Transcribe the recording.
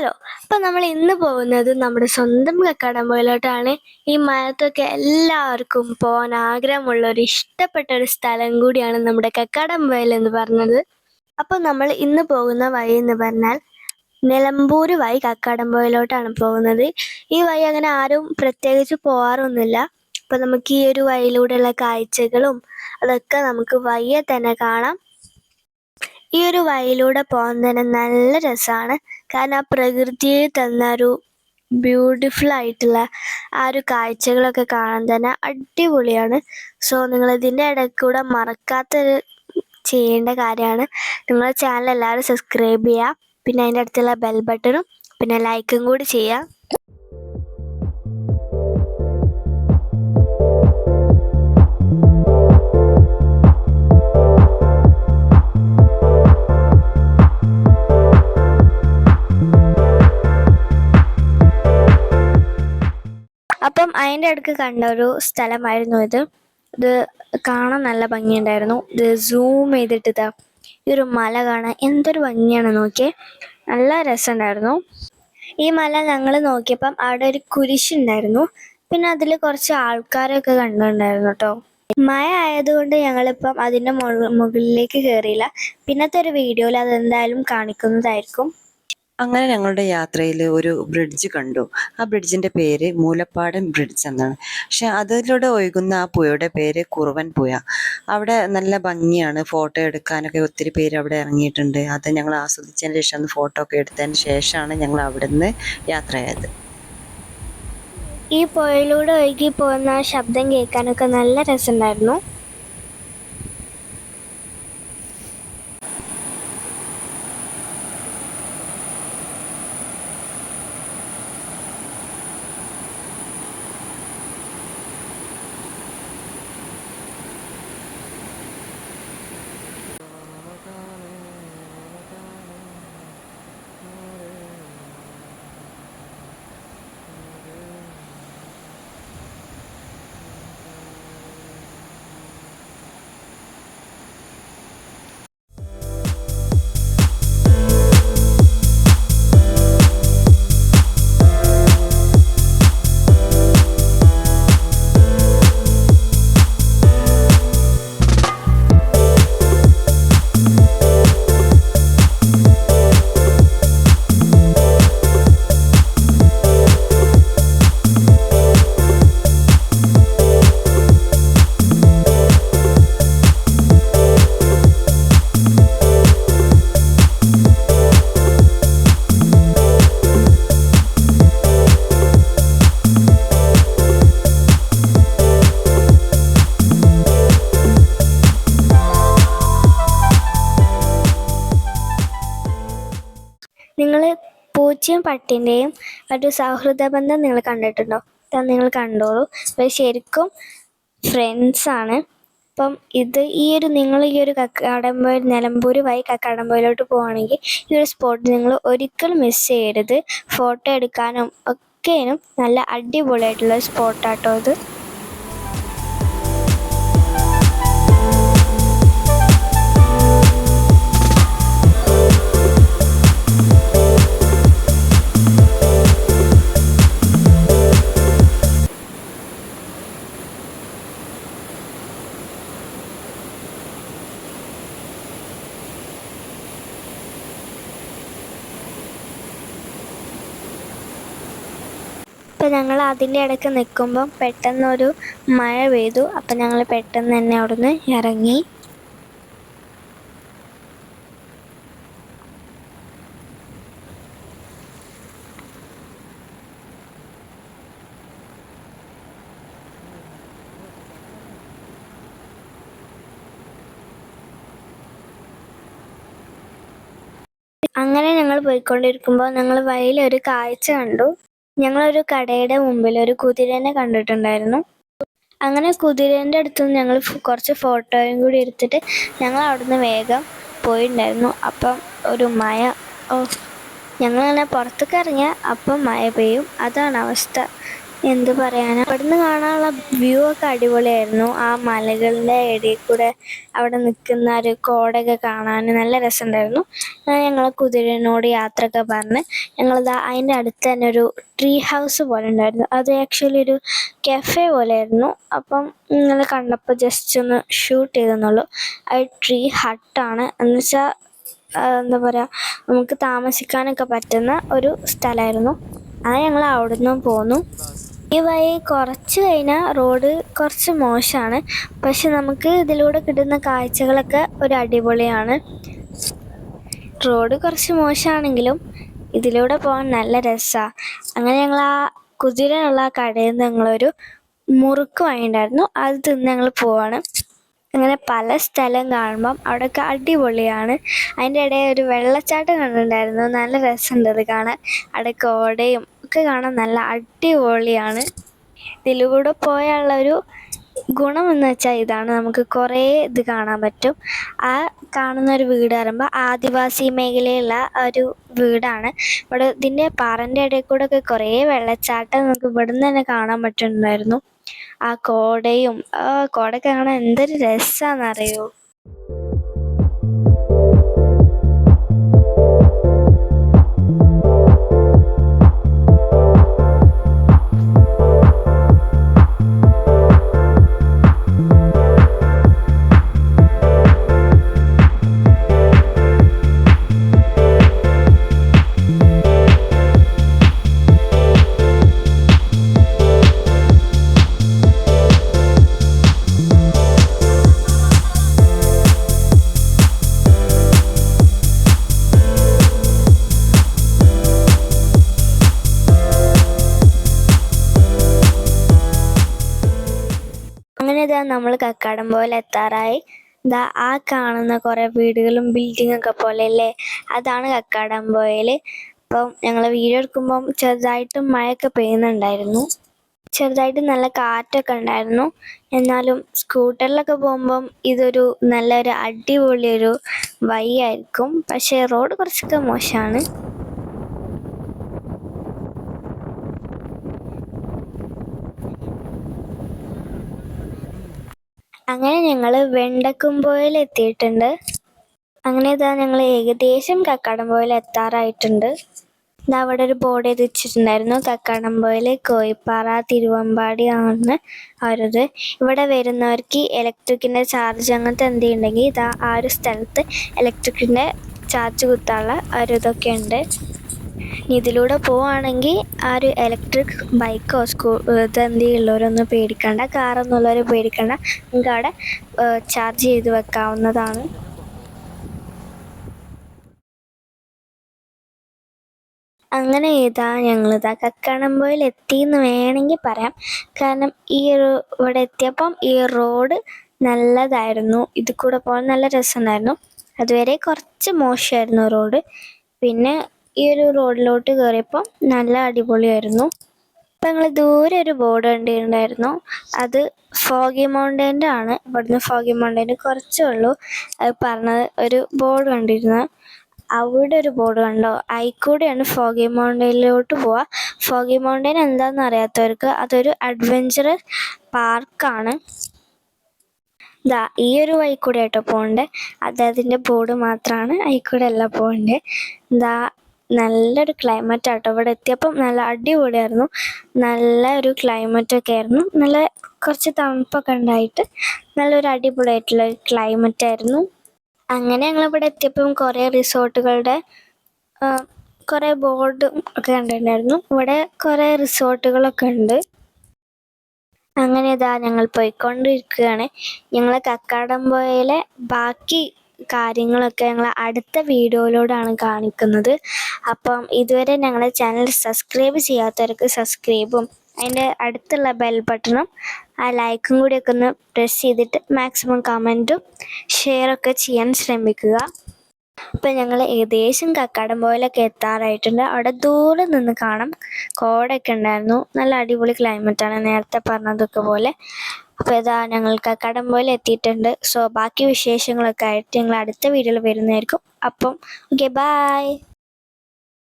Hello അപ്പൊ നമ്മൾ ഇന്ന് പോകുന്നത് നമ്മുടെ സ്വന്തം കക്കാടമ്പയിലോട്ടാണ് ഈ മഴത്തൊക്കെ എല്ലാവർക്കും പോകാൻ ആഗ്രഹമുള്ള ഒരു ഇഷ്ടപ്പെട്ട ഒരു സ്ഥലം കൂടിയാണ് നമ്മുടെ കക്കാടമ്പയിൽ എന്ന് പറഞ്ഞത്. അപ്പൊ നമ്മൾ ഇന്ന് പോകുന്ന വഴി എന്ന് പറഞ്ഞാൽ നിലമ്പൂർ വഴി കക്കാടമ്പയിലോട്ടാണ് പോകുന്നത്. ഈ വഴി അങ്ങനെ ആരും പ്രത്യേകിച്ച് പോകാറൊന്നുമില്ല. അപ്പൊ നമുക്ക് ഈ ഒരു വഴിയിലൂടെയുള്ള കാഴ്ചകളും അതൊക്കെ നമുക്ക് വഴിയെ തന്നെ കാണാം. ഈ ഒരു വഴിയിലൂടെ പോകാൻ തന്നെ നല്ല രസമാണ്. കാരണം ആ പ്രകൃതിയെ തന്ന ഒരു ബ്യൂട്ടിഫുൾ ആയിട്ടുള്ള ആ ഒരു കാഴ്ചകളൊക്കെ കാണാൻ തന്നെ അടിപൊളിയാണ്. സോ നിങ്ങൾ ഇതിന്റെ ഇടയ്ക്ക് കൂടെ മറക്കാത്തൊരു ചെയ്യേണ്ട കാര്യമാണ്. നിങ്ങളുടെ ചാനൽ എല്ലാവരും സബ്സ്ക്രൈബ് ചെയ്യുക. പിന്നെ അതിന്റെ അടുത്തുള്ള ബെൽ ബട്ടണും പിന്നെ ലൈക്കും കൂടി ചെയ്യുക. അതിന്റെ അടുക്ക് കണ്ട ഒരു സ്ഥലമായിരുന്നു ഇത്. ഇത് കാണാൻ നല്ല ഭംഗിയുണ്ടായിരുന്നു. ഇത് സൂം ചെയ്തിട്ട് ഇതാ ഈ ഒരു മല കാണാൻ എന്തൊരു ഭംഗിയാണ് നോക്കിയേ. നല്ല രസമുണ്ടായിരുന്നു. ഈ മല ഞങ്ങൾ നോക്കിയപ്പം അവിടെ ഒരു കുരിശുണ്ടായിരുന്നു. പിന്നെ അതിൽ കുറച്ച് ആൾക്കാരൊക്കെ കണ്ടിട്ടുണ്ടായിരുന്നു കേട്ടോ. മഴ ആയതുകൊണ്ട് ഞങ്ങളിപ്പം അതിന്റെ മുക- മുകളിലേക്ക് കയറിയില്ല പിന്നത്തെ ഒരു വീഡിയോയിൽ അതെന്തായാലും കാണിക്കുന്നതായിരിക്കും. അങ്ങനെ ഞങ്ങളുടെ യാത്രയിൽ ഒരു ബ്രിഡ്ജ് കണ്ടു. ആ ബ്രിഡ്ജിന്റെ പേര് മൂലപ്പാടം ബ്രിഡ്ജ് എന്നാണ്. പക്ഷെ അതിലൂടെ ഒഴുകുന്ന ആ പുഴയുടെ പേര് കുറുവൻ പുഴ. അവിടെ നല്ല ഭംഗിയാണ്. ഫോട്ടോ എടുക്കാനൊക്കെ ഒത്തിരി പേര് അവിടെ ഇറങ്ങിയിട്ടുണ്ട്. അത് ഞങ്ങൾ ആസ്വദിച്ചതിന് ശേഷം ഫോട്ടോ ഒക്കെ എടുത്തതിന് ശേഷമാണ് ഞങ്ങൾ അവിടുന്ന് യാത്രയായത്. ഈ പുഴയിലൂടെ ഒഴുകി പോകുന്ന ശബ്ദം കേൾക്കാനൊക്കെ നല്ല രസമുണ്ടായിരുന്നു. പൂച്ചയും പട്ടിന്റെയും ഒരു സൗഹൃദ ബന്ധം നിങ്ങൾ കണ്ടിട്ടുണ്ടോ? അത് നിങ്ങൾ കണ്ടോളൂ. അപ്പം ശരിക്കും ഫ്രണ്ട്സാണ് അപ്പം ഇത് ഈ ഒരു നിങ്ങൾ ഈ ഒരു കക്കാടമ്പോയിൽ നിലമ്പൂർ വഴി കക്കാടമ്പോയിലോട്ട് പോവുകയാണെങ്കിൽ ഈ ഒരു സ്പോട്ട് നിങ്ങൾ ഒരിക്കലും മിസ് ചെയ്യരുത്. ഫോട്ടോ എടുക്കാനും ഒക്കെയും നല്ല അടിപൊളിയായിട്ടുള്ള സ്പോട്ടാട്ടോ ഇത്. അപ്പം ഞങ്ങൾ അതിന്റെ ഇടയ്ക്ക് നിൽക്കുമ്പം പെട്ടെന്നൊരു മഴ പെയ്തു. അപ്പം ഞങ്ങൾ പെട്ടെന്ന് തന്നെ അവിടുന്ന് ഇറങ്ങി. അങ്ങനെ ഞങ്ങൾ പോയിക്കൊണ്ടിരിക്കുമ്പോൾ ഞങ്ങൾ വഴിയിലൊരു കാഴ്ച കണ്ടു. ഞങ്ങളൊരു കടയുടെ മുമ്പിൽ ഒരു കുതിരനെ കണ്ടിട്ടുണ്ടായിരുന്നു. അങ്ങനെ കുതിരേന്റെ അടുത്ത് നിന്ന് ഞങ്ങൾ കുറച്ച് ഫോട്ടോയും കൂടി എടുത്തിട്ട് ഞങ്ങൾ അവിടുന്ന് വേഗം പോയിട്ടുണ്ടായിരുന്നു അപ്പം ഒരു മഴ ഓ ഞങ്ങളിങ്ങനെ പുറത്തേക്ക് ഇറങ്ങിയ അപ്പം മഴ പെയ്യും. അതാണ് അവസ്ഥ. എന്ത് പറയാനാ? അവിടുന്ന് കാണാനുള്ള വ്യൂ ഒക്കെ അടിപൊളിയായിരുന്നു. ആ മലകളുടെ ഇടയിൽ കൂടെ അവിടെ നിൽക്കുന്ന ഒരു കോടൊക്കെ കാണാൻ നല്ല രസമുണ്ടായിരുന്നു. ഞങ്ങൾ കുതിരനോട് യാത്രയൊക്കെ പറഞ്ഞ് ഞങ്ങളിതാ അതിന്റെ അടുത്ത് തന്നെ ഒരു ട്രീ ഹൗസ് പോലെ ഉണ്ടായിരുന്നു. അത് ആക്ച്വലി ഒരു കെഫേ പോലെ ആയിരുന്നു അപ്പം നിങ്ങൾ കണ്ടപ്പോൾ ജസ്റ്റ് ഒന്ന് ഷൂട്ട് ചെയ്തെന്നുള്ളൂ. ആ ട്രീ ഹട്ടാണ് എന്ന് വെച്ചാൽ എന്താ പറയുക നമുക്ക് താമസിക്കാനൊക്കെ പറ്റുന്ന ഒരു സ്ഥലമായിരുന്നു. അത് ഞങ്ങൾ അവിടെ നിന്നും പോന്നു. ഈ വഴി കുറച്ച് കഴിഞ്ഞാൽ റോഡ് കുറച്ച് മോശമാണ് പക്ഷെ നമുക്ക് ഇതിലൂടെ കിട്ടുന്ന കാഴ്ചകളൊക്കെ ഒരു അടിപൊളിയാണ്. റോഡ് കുറച്ച് മോശമാണെങ്കിലും ഇതിലൂടെ പോകാൻ നല്ല രസമാണ് അങ്ങനെ ഞങ്ങൾ ആ കുതിരയുള്ള കടയിൽ നിന്ന് ഞങ്ങളൊരു മുറുക്ക് വാങ്ങിണ്ടായിരുന്നു അത് തിന്ന് ഞങ്ങൾ പോവാണ്. അങ്ങനെ പല സ്ഥലം കാണുമ്പം അവിടെയൊക്കെ അടിപൊളിയാണ്. അതിന്റെ ഇടയിൽ ഒരു വെള്ളച്ചാട്ടം കണ്ടിട്ടുണ്ടായിരുന്നു. നല്ല രസമുണ്ട് അത് കാണാൻ. അവിടെ കോടയും ഒക്കെ കാണാൻ നല്ല അടിപൊളിയാണ്. ഇതിലൂടെ പോയുള്ള ഒരു ഗുണം എന്ന് വെച്ചാൽ ഇതാണ്. നമുക്ക് കുറേ ഇത് കാണാൻ പറ്റും. ആ കാണുന്ന ഒരു വീട് പറയുമ്പോൾ ആദിവാസി മേഖലയിലുള്ള ഒരു വീടാണ്. ഇവിടെ ഇതിന്റെ പാറന്റെ ഇടയിൽ കൂടെ ഒക്കെ കുറേ വെള്ളച്ചാട്ടം നമുക്ക് ഇവിടെ നിന്ന് തന്നെ കാണാൻ പറ്റുന്നുണ്ടായിരുന്നു. ആ കോടയും കോടയൊക്കെ കാണാൻ എന്തൊരു രസമാണെന്നറിയോ ഇതാ നമ്മൾ കക്കാടം പോലെ എത്താറായി. ഇതാ ആ കാണുന്ന കുറേ വീടുകളും ബിൽഡിംഗ് ഒക്കെ പോലെ അല്ലേ? അതാണ് കക്കാടം പോയൽ അപ്പം ഞങ്ങൾ വീഡിയോ എടുക്കുമ്പം ചെറുതായിട്ട് മഴയൊക്കെ പെയ്യുന്നുണ്ടായിരുന്നു. ചെറുതായിട്ട് നല്ല കാറ്റൊക്കെ ഉണ്ടായിരുന്നു. എന്നാലും സ്കൂട്ടറിലൊക്കെ പോകുമ്പം ഇതൊരു നല്ലൊരു അടിപൊളിയൊരു വഴിയായിരിക്കും. പക്ഷേ റോഡ് കുറച്ചൊക്കെ മോശമാണ് അങ്ങനെ ഞങ്ങൾ വെണ്ടക്കുംപോയിൽ എത്തിയിട്ടുണ്ട് അങ്ങനെ ഇതാ ഞങ്ങൾ ഏകദേശം കക്കാടംപോയിൽ എത്താറായിട്ടുണ്ട് ഇത് അവിടെ ഒരു ബോർഡ് എഴുതി വെച്ചിട്ടുണ്ടായിരുന്നു കക്കാടംപോയിൽ കോയിപ്പാറ തിരുവമ്പാടി ആണ് അവരത്. ഇവിടെ വരുന്നവർക്ക് ഇലക്ട്രിക്കിന്റെ ചാർജ് അങ്ങനത്തെ എന്തെങ്കിലും ഉണ്ടെങ്കിൽ ഇതാ ആ ഒരു സ്ഥലത്ത് ഇലക്ട്രിക്കിന്റെ ചാർജ് കുത്താനുള്ള ഒരു ഇതൊക്കെ ഉണ്ട്. ഇനി ഇതിലൂടെ പോവുകയാണെങ്കിൽ ആ ഒരു ഇലക്ട്രിക് ബൈക്കോ സ്കൂ ഇതെന്തെങ്കിലും ഉള്ളവരൊന്നും പേടിക്കണ്ട കാറൊന്നുമുള്ളവർ പേടിക്കണ്ട. നിങ്ങൾക്ക് അവിടെ ചാർജ് ചെയ്ത് വെക്കാവുന്നതാണ്. അങ്ങനെ ഇതാ ഞങ്ങളിതാ എത്തി എന്ന് വേണമെങ്കിൽ പറയാം. കാരണം ഈ ഒരു ഇവിടെ എത്തിയപ്പം ഈ റോഡ് നല്ലതായിരുന്നു. ഇത് കൂടെ പോകാൻ നല്ല രസമുണ്ടായിരുന്നു. അതുവരെ കുറച്ച് മോശമായിരുന്നു റോഡ് പിന്നെ ഈ ഒരു റോഡിലോട്ട് കയറിയപ്പോൾ നല്ല അടിപൊളിയായിരുന്നു. ഇപ്പം ഞങ്ങൾ ദൂരെ ഒരു ബോർഡ് കണ്ടിട്ടുണ്ടായിരുന്നു. അത് ഫോഗി മൗണ്ടൈന്റെ ആണ്. ഇവിടുന്ന് ഫോഗി മൗണ്ടൈന്റെ കുറച്ചേ ഉള്ളൂ. അത് പറഞ്ഞത് ഒരു ബോർഡ് കണ്ടിരുന്നു. അവിടെ ഒരു ബോർഡ് കണ്ടോ. അയിക്കൂടെയാണ് ഫോഗി മൗണ്ടൈനിലോട്ട് പോവുക. ഫോഗി മൗണ്ടൈൻ എന്താണെന്ന് അറിയാത്തവർക്ക് അതൊരു അഡ്വഞ്ചർ പാർക്കാണ്. ദാ ഈ ഒരു വഴി കൂടെ ആയിട്ടോ പോകണ്ടേ. അത് ബോർഡ് മാത്രമാണ് അതിൽ കൂടെ അല്ല പോകണ്ടേ. ദാ നല്ലൊരു ക്ലൈമറ്റ് ആട്ടോ ഇവിടെ എത്തിയപ്പം. നല്ല അടിപൊളിയായിരുന്നു. നല്ല ഒരു ക്ലൈമറ്റ് ഒക്കെ ആയിരുന്നു. നല്ല കുറച്ച് തണുപ്പൊക്കെ ഉണ്ടായിട്ട് നല്ലൊരു അടിപൊളിയായിട്ടുള്ള ക്ലൈമറ്റ് ആയിരുന്നു. അങ്ങനെ ഞങ്ങൾ ഇവിടെ എത്തിയപ്പം കുറേ റിസോർട്ടുകളുടെ കുറേ ബോർഡും ഒക്കെ കണ്ടിട്ടുണ്ടായിരുന്നു. ഇവിടെ കുറേ റിസോർട്ടുകളൊക്കെ ഉണ്ട്. അങ്ങനെ ഇതാ ഞങ്ങൾ പോയിക്കൊണ്ടിരിക്കുകയാണ്. ഞങ്ങൾ കക്കാടംപോയിലെ ബാക്കി കാര്യങ്ങളൊക്കെ ഞങ്ങൾ അടുത്ത വീഡിയോയിലൂടെയാണ് കാണിക്കുന്നത്. അപ്പം ഇതുവരെ ഞങ്ങളുടെ ചാനൽ സബ്സ്ക്രൈബ് ചെയ്യാത്തവർക്ക് സബ്സ്ക്രൈബും അതിന്റെ അടുത്തുള്ള ബെൽ ബട്ടണും ആ ലൈക്കും കൂടിയൊക്കെ ഒന്ന് പ്രസ് ചെയ്തിട്ട് മാക്സിമം കമന്റും ഷെയറൊക്കെ ചെയ്യാൻ ശ്രമിക്കുക. ഇപ്പം ഞങ്ങൾ ഏകദേശം കക്കാടംപോയിലൊക്കെ എത്താറായിട്ടുണ്ട്. അവിടെ ദൂരെ നിന്ന് കാണാം. കോടൊക്കെ ഉണ്ടായിരുന്നു. നല്ല അടിപൊളി ക്ലൈമറ്റാണ് നേരത്തെ പറഞ്ഞതൊക്കെ പോലെ. അപ്പോൾ ഇതാ കടം പോലെ എത്തിയിട്ടുണ്ട്. സോ ബാക്കി വിശേഷങ്ങളൊക്കെ ആയിട്ട് ഞങ്ങൾ അടുത്ത വീഡിയോയിൽ വരുന്നതായിരിക്കും. അപ്പം ഓക്കെ ബായ്